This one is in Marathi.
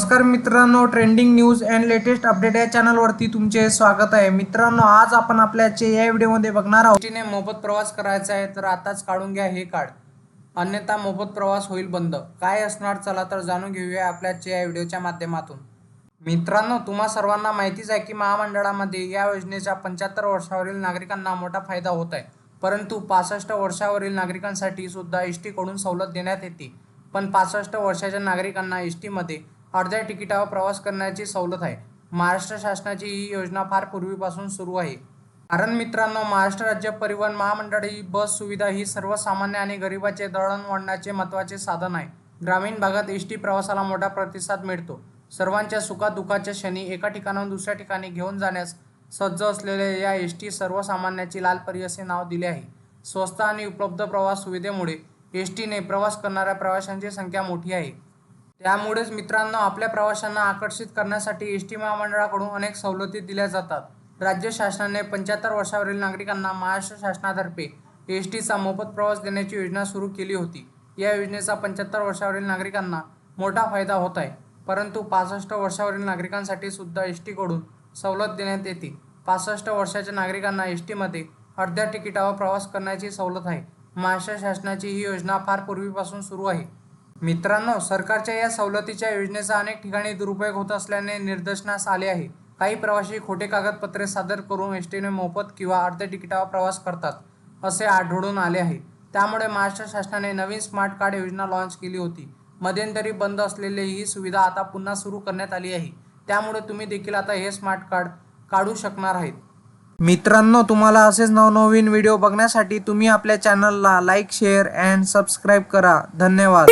नमस्कार मित्रांनो trending news and latest update या चॅनलवरती तुमचे स्वागत आहे. मित्रांनो आज आपण आपल्याचे या व्हिडिओमध्ये बघणार आहोत. टीने मोफत प्रवास करायचा आहे तर आताच काढून घ्या हे कार्ड अन्यथा मोफत प्रवास होईल बंद. काय असणार? चला तर जाणून घेऊया आपल्याच्या या व्हिडिओच्या माध्यमातून. मित्रांनो तुम्हा सर्वांना माहितीच आहे की महामंडळामध्ये या योजनेच्या पंच्याहत्तर वर्षावरील नागरिकांना मोठा फायदा होत आहे. परंतु पासष्ट वर्षावरील नागरिकांसाठी सुद्धा एस टीकडून सवलत देण्यात येते. पण पासष्ट वर्षाच्या नागरिकांना एस टीमध्ये अर्ध्या तिकिटावर प्रवास करण्याची सवलत आहे. महाराष्ट्र शासनाची ही योजना फार पूर्वीपासून सुरू आहे. कारण मित्रांनो महाराष्ट्र राज्य परिवहन महामंडळ ही बस सुविधा ही सर्वसामान्य आणि गरिबाचे दळणवळणाचे महत्त्वाचे साधन आहे. ग्रामीण भागात एस टी प्रवासाला मोठा प्रतिसाद मिळतो. सर्वांच्या सुखादुखाच्या क्षणी एका ठिकाणाहून दुसऱ्या ठिकाणी घेऊन जाण्यास सज्ज असलेल्या या एस टी सर्वसामान्याची लालपरी असे नाव दिले आहे. स्वस्त आणि उपलब्ध प्रवास सुविधेमुळे एस टीने प्रवास करणाऱ्या प्रवाशांची संख्या मोठी आहे. त्यामुळेच मित्रांनो आपल्या प्रवाशांना आकर्षित करण्यासाठी एस टी महामंडळाकडून अनेक सवलती दिल्या जातात. राज्य शासनाने पंच्याहत्तर वर्षावरील नागरिकांना महाराष्ट्र शासनातर्फे एस टीचा मोफत प्रवास देण्याची योजना सुरू केली होती. या योजनेचा पंच्याहत्तर वर्षावरील नागरिकांना मोठा फायदा होत आहे. परंतु पासष्ट वर्षावरील नागरिकांसाठी सुद्धा एस टीकडून सवलत देण्यात येते. पासष्ट वर्षाच्या नागरिकांना एस टीमध्ये अर्ध्या तिकिटावर प्रवास करण्याची सवलत आहे. महाराष्ट्र शासनाची ही योजना फार पूर्वीपासून सुरू आहे. मित्रांनो सरकारच्या या सवलतीच्या योजनेचा अनेक ठिकाणी दुरुपयोग होत असल्याने निदर्शनास आले आहे. काही प्रवासी खोटे कागदपत्रे सादर करून एस टीने मोफत किंवा अर्ध्या तिकिटावर प्रवास करतात असे आढळून आले आहे. त्यामुळे महाराष्ट्र शासनाने नवीन स्मार्ट कार्ड योजना लॉन्च केली होती. मध्यंतरी बंद असलेली ही सुविधा आता पुन्हा सुरू करण्यात आली आहे. त्यामुळे तुम्ही देखील आता हे स्मार्ट कार्ड काढू शकणार आहेत. मित्रांनो तुम्हाला असेच नवनवीन व्हिडिओ बघण्यासाठी तुम्ही आपल्या चॅनलला लाईक शेअर अँड सबस्क्राईब करा. धन्यवाद.